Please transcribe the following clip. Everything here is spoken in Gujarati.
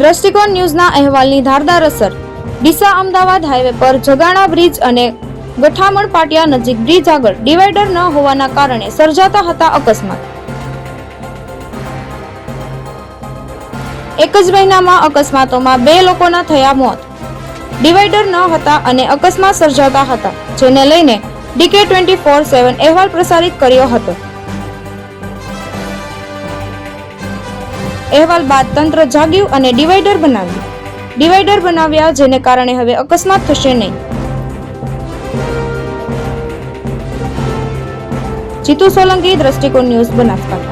દ્રષ્ટિકોણ ન્યૂઝના અહેવાલની ધારદાર અસર. ડીસા અમદાવાદ હાઈવે પર જગાણા બ્રિજ અને ગઠામણ પાટિયા નજીક બ્રિજ આગળ ડિવાઈડર ન હોવાના કારણે સર્જાતા હતા અકસ્માત. એક જ મહિનામાં અકસ્માતોમાં બે લોકોના થયા મોત. ડિવાઈડર ન હતા અને અકસ્માત સર્જાતા હતા, જેને લઈને ડીકે ટ્વેન્ટી ફોર સેવન અહેવાલ પ્રસારિત કર્યો હતો. અહેવાલ બાદ તંત્ર જાગ્યું અને ડિવાઈડર બનાવ્યું. ડિવાઈડર બનાવ્યા જેને કારણે હવે અકસ્માત થશે નહીં. જીતુ સોલંકી, દ્રષ્ટિકોણ ન્યૂઝ બનાસકાંઠા.